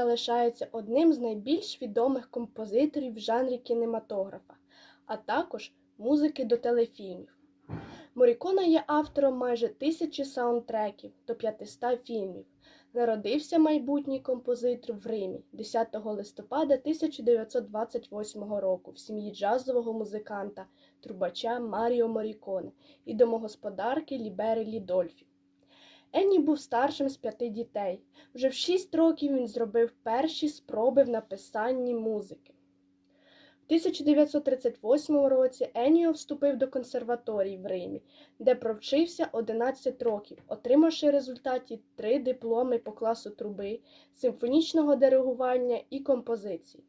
Залишається одним з найбільш відомих композиторів в жанрі кінематографа, а також музики до телефільмів. Моріконе є автором майже тисячі саундтреків до 500 фільмів. Народився майбутній композитор в Римі 10 листопада 1928 року в сім'ї джазового музиканта, трубача Маріо Моріконе і домогосподарки Лібери Лідольфі. Енні був старшим з п'яти дітей. Вже в шість років він зробив перші спроби в написанні музики. В 1938 році Еніо вступив до консерваторії в Римі, де провчився 11 років, отримавши в результаті три дипломи по класу труби, симфонічного диригування і композиції.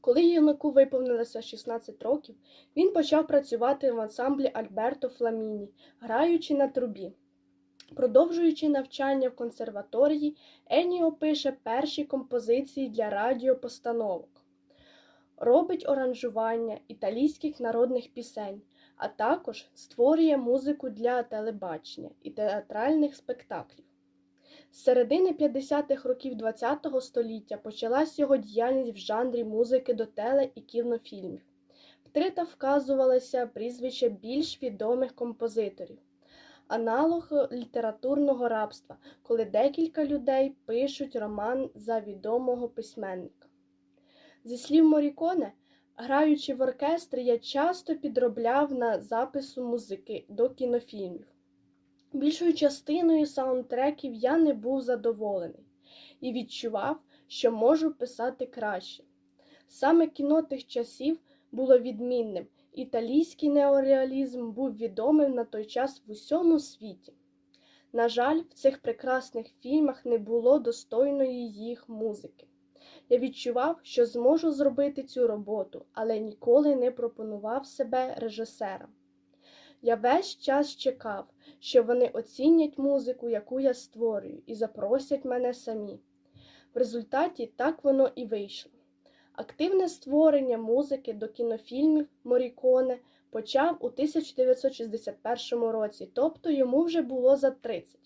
Коли юнаку виповнилося 16 років, він почав працювати в ансамблі Альберто Фламіні, граючи на трубі. Продовжуючи навчання в консерваторії, Еніо пише перші композиції для радіопостановок, робить оранжування італійських народних пісень, а також створює музику для телебачення і театральних спектаклів. З середини 50-х років ХХ століття почалась його діяльність в жанрі музики до теле і кінофільмів. Втрита вказувалося прізвище більш відомих композиторів аналог літературного рабства, коли декілька людей пишуть роман за відомого письменника. Зі слів Моріконе, граючи в оркестрі, я часто підробляв на запису музики до кінофільмів. Більшою частиною саундтреків я не був задоволений і відчував, що можу писати краще. Саме кіно тих часів було відмінним. Італійський неореалізм був відомим на той час в усьому світі. На жаль, в цих прекрасних фільмах не було достойної їх музики. Я відчував, що зможу зробити цю роботу, але ніколи не пропонував себе режисерам. Я весь час чекав, що вони оцінять музику, яку я створюю, і запросять мене самі. В результаті так воно і вийшло. Активне створення музики до кінофільмів Моріконе почав у 1961 році, тобто йому вже було за 30.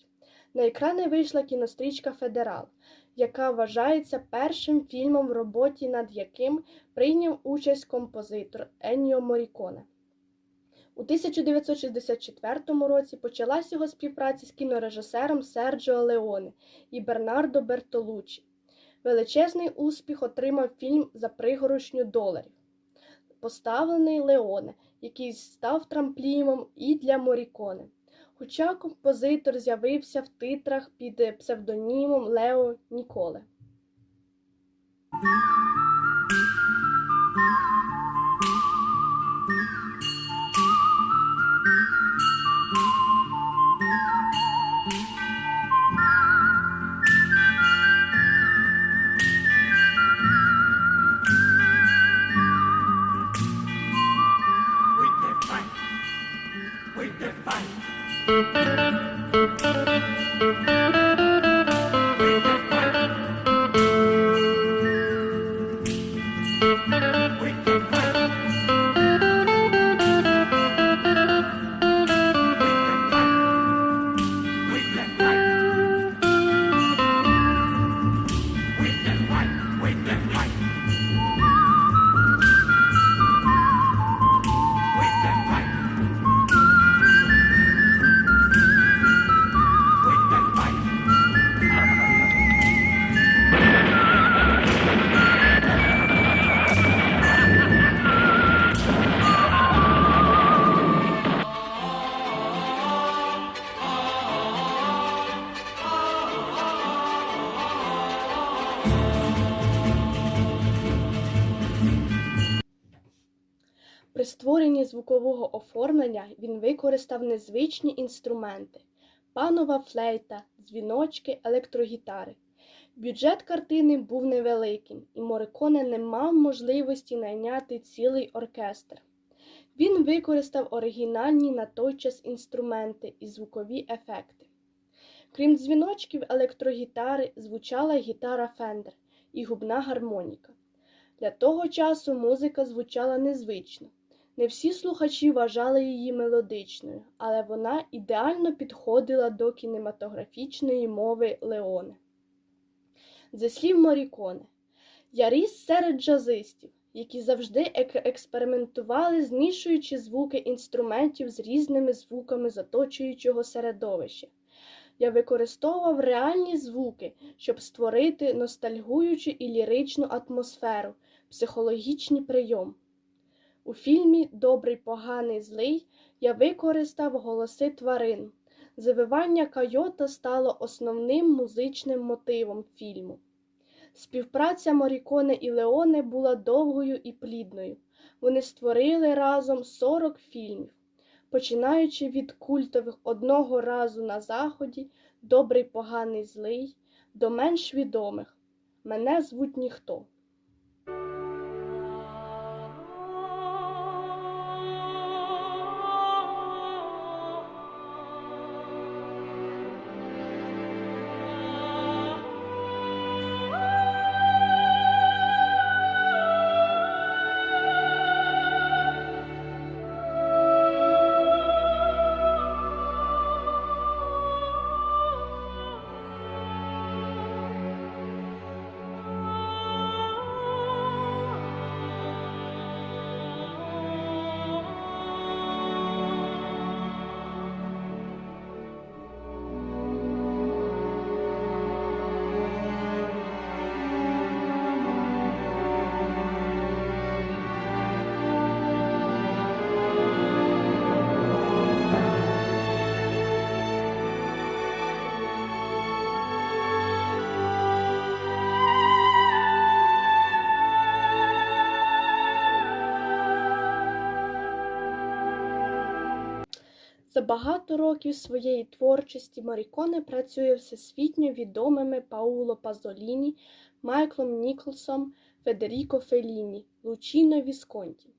На екрани вийшла кінострічка Федерал, яка вважається першим фільмом, в роботі над яким прийняв участь композитор Енніо Моріконе. У 1964 році почалась його співпраця з кінорежисером Серджіо Леоне і Бернардо Бертолуччі. Величезний успіх отримав фільм за пригорошню доларів, поставлений Леоне, який став трамплімом і для Моріконе. Хоча композитор з'явився в титрах під псевдонімом Лео Ніколе. Звукового оформлення він використав незвичні інструменти панова флейта, дзвіночки, електрогітари. Бюджет картини був невеликим, і Мориконе не мав можливості найняти цілий оркестр. Він використав оригінальні на той час інструменти і звукові ефекти. Крім дзвіночків електрогітари, звучала гітара Фендер і губна гармоніка. Для того часу музика звучала незвично. Не всі слухачі вважали її мелодичною, але вона ідеально підходила до кінематографічної мови Леоне. Зі слів Моріконе, я ріс серед джазистів, які завжди ек- експериментували, змішуючи звуки інструментів з різними звуками з оточуючого середовища. Я використовував реальні звуки, щоб створити ностальгуючу і ліричну атмосферу, психологічний прийом. У фільмі Добрий, поганий, злий я використав голоси тварин. Завивання койота стало основним музичним мотивом фільму. Співпраця Моріконе і Леоне була довгою і плідною. Вони створили разом 40 фільмів, починаючи від культових одного разу на заході, Добрий, поганий, злий, до менш відомих. Мене звуть ніхто. За багато років своєї творчості Маріконе працює всесвітньо відомими Пауло Пазоліні, Майклом Ніколсом, Федеріко Феліні, Лучіно Вісконті.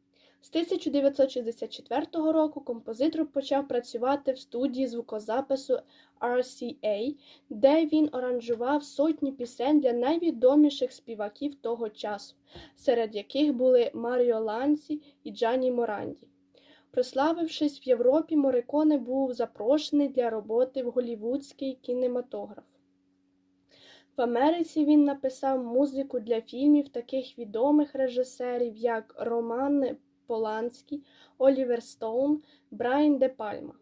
З 1964 року композитор почав працювати в студії звукозапису RCA, де він оранжував сотні пісень для найвідоміших співаків того часу, серед яких були Маріо Ланці і Джані Моранді. Прославившись в Європі, Мориконе був запрошений для роботи в голівудський кінематограф. В Америці він написав музику для фільмів таких відомих режисерів, як Роман Поланський, Олівер Стоун, Брайан Де Пальма.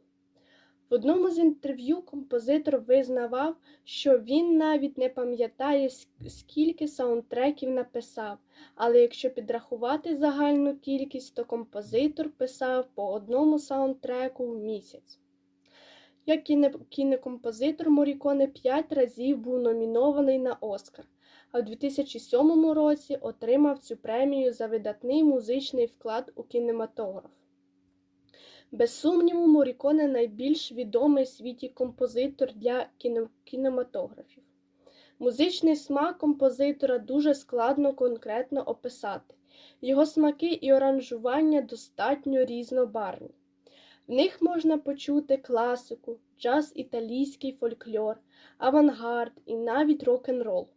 В одному з інтерв'ю композитор визнавав, що він навіть не пам'ятає, скільки саундтреків написав, але якщо підрахувати загальну кількість, то композитор писав по одному саундтреку в місяць. Як кіне- кінокомпозитор Моріконе п'ять разів був номінований на Оскар, а в 2007 році отримав цю премію за видатний музичний вклад у кінематограф. Без сумніву, Моріконе найбільш відомий в світі композитор для кіно- кінематографів. Музичний смак композитора дуже складно конкретно описати. Його смаки і оранжування достатньо різнобарвні. В них можна почути класику, джаз, італійський фольклор, авангард і навіть рок-н-рол.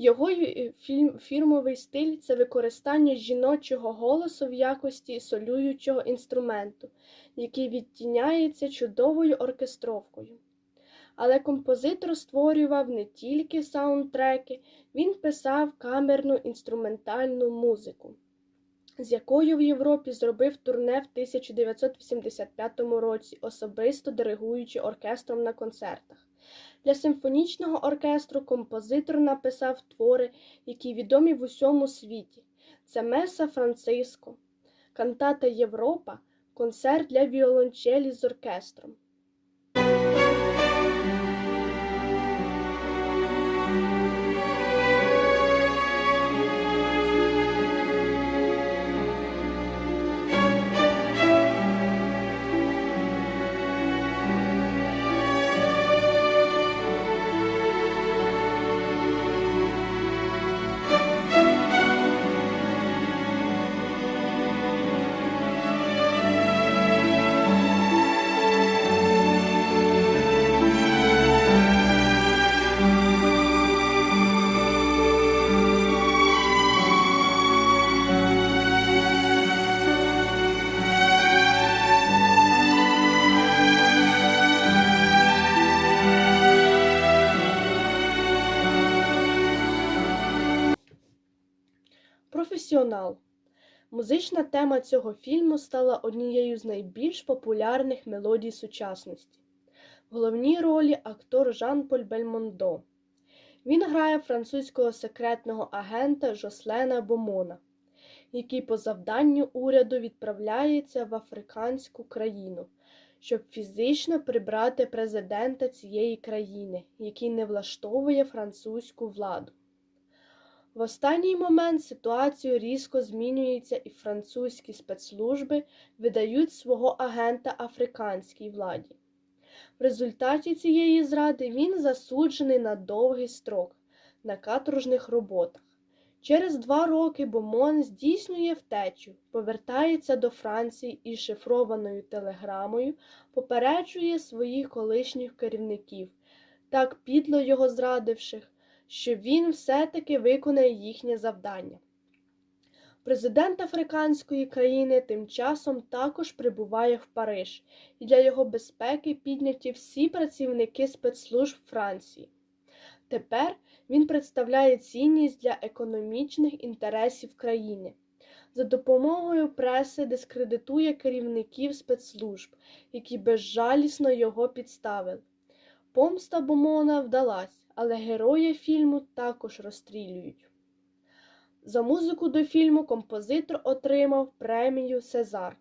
Його е, фірмовий стиль це використання жіночого голосу в якості солюючого інструменту, який відтіняється чудовою оркестровкою. Але композитор створював не тільки саундтреки, він писав камерну інструментальну музику, з якою в Європі зробив турне в 1985 році, особисто диригуючи оркестром на концертах. Для симфонічного оркестру композитор написав твори, які відомі в усьому світі. Це Меса Франциско, Кантата Європа, концерт для віолончелі з оркестром. Музична тема цього фільму стала однією з найбільш популярних мелодій сучасності. В головній ролі актор Жан-Поль Бельмондо. Він грає французького секретного агента Жослена Бомона, який по завданню уряду відправляється в африканську країну, щоб фізично прибрати президента цієї країни, який не влаштовує французьку владу. В останній момент ситуацію різко змінюється, і французькі спецслужби видають свого агента африканській владі. В результаті цієї зради він засуджений на довгий строк на каторжних роботах. Через два роки Бомон здійснює втечу, повертається до Франції і шифрованою телеграмою попереджує своїх колишніх керівників, так підло його зрадивших, що він все-таки виконає їхнє завдання. Президент африканської країни тим часом також прибуває в Париж, і для його безпеки підняті всі працівники спецслужб Франції. Тепер він представляє цінність для економічних інтересів країни. За допомогою преси дискредитує керівників спецслужб, які безжалісно його підставили. Помста Бомона вдалась, але героя фільму також розстрілюють. За музику до фільму композитор отримав премію Сезар.